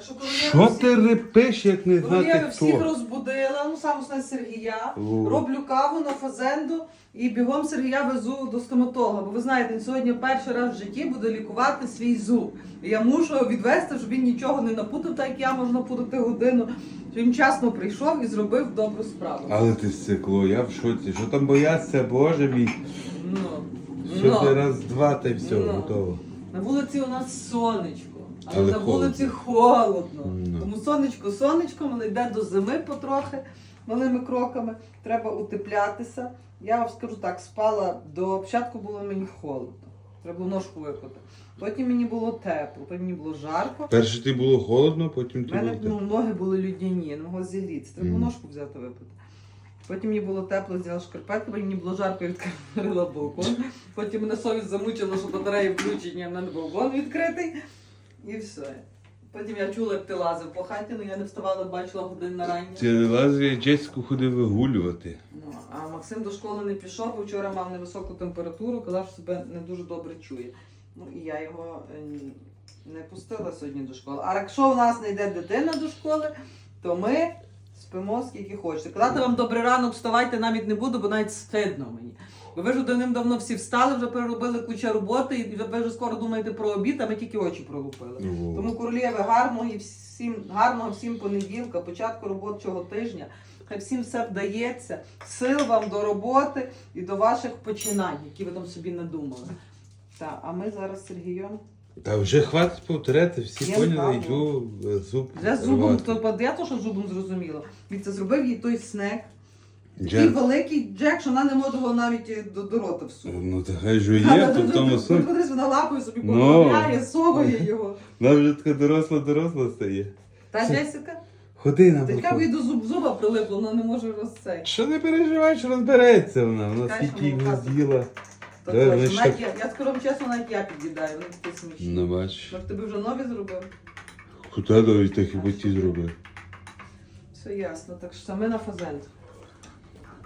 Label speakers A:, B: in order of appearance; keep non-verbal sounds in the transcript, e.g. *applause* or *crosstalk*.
A: Так що
B: ти репиш, як не знати
A: всіх
B: хто?
A: розбудила, ну сам основне Сергія.
B: О.
A: Роблю каву на фазенду і бігом Сергія везу до стоматолога. Бо ви знаєте, він сьогодні перший раз в житті буде лікувати свій зуб. І я мушу його відвести, щоб він нічого не напутав, так як я можу напутати годину. Щоб він вчасно прийшов і зробив добру справу.
B: Але ти стекло, я в шоці. Що там бояться, боже мій?
A: Ну,
B: Що
A: ну.
B: ти раз, два та й все,
A: Ну.
B: готово.
A: На вулиці у нас сонечко, але,
B: Але
A: на вулиці холодно.
B: Ну.
A: Тому сонечко сонечком, але йде до зими потрохи малими кроками. Треба утеплятися. Я вам скажу так, спала до початку було мені холодно. Треба було ножку випити. Потім мені було тепло, потім мені було жарко.
B: Перше ти було холодно, потім
A: У мене
B: було
A: ну, ноги були людяні, я не могла зігрітися. Треба було
B: Мгм.
A: ножку взяти випити. Потім мені було тепло, взяла шкарпетки, потім мені було жарко, відкрила балкон. *laughs* Потім мене совість замучила, що батареї включені, а в мене балкон відкритий. І все. Потім я чула, як ти лазив по хаті, але я не вставала, бачила годин на ранні.
B: Ти лазі Джеську ходив вигулювати.
A: Ну, а Максим до школи не пішов, бо вчора мав невисоку температуру, казав, що себе не дуже добре чує. Ну і я його е, не пустила сьогодні до школи. А якщо у нас не йде дитина до школи, то ми спимо скільки хочете. Казати вам добрий ранок, вставайте навіть не буду, бо навіть стидно мені. Бо ви ж давним-давно всі встали, вже переробили куча роботи, і ви вже скоро думаєте про обід, а ми тільки очі пролупили.
B: Ну,
A: Тому королєви гарного і всім гарного всім понеділка, початку робочого тижня. Хай всім все вдається. Сил вам до роботи і до ваших починань, які ви там собі надумали. Так, а ми зараз з Сергієм.
B: Та вже хватить повторяти, всі
A: Я
B: поняли, йду е, зуб.
A: Вже зубом,
B: рвати.
A: то я то, що зубом зрозуміло. Він це зробив їй той снек. Такий
B: Джек,
A: великий джек, що вона не може його навіть і до, до рота всунути.
B: Ну та хай жує, то в тому сум.
A: Подивись, вона лапою собі
B: Ну.
A: поправляє, соває *laughs* його.
B: Вона вже така доросла, доросла стає.
A: Та Джесіка?
B: Ходи на
A: Така
B: балкон.
A: їй до зуб зуба прилипло, вона не може розцей.
B: Що не переживаєш, розбереться вона. Вона
A: Чекай,
B: скільки їх
A: вона
B: з'їла.
A: То
B: Да,
A: точно.
B: значить,
A: Навіть я, я скажу вам чесно, навіть я під'їдаю, вони такі смішні.
B: Ну бач.
A: Може, тобі вже нові зробив?
B: Куди довідь так і ті зробив.
A: Все ясно, так що ми на фазент.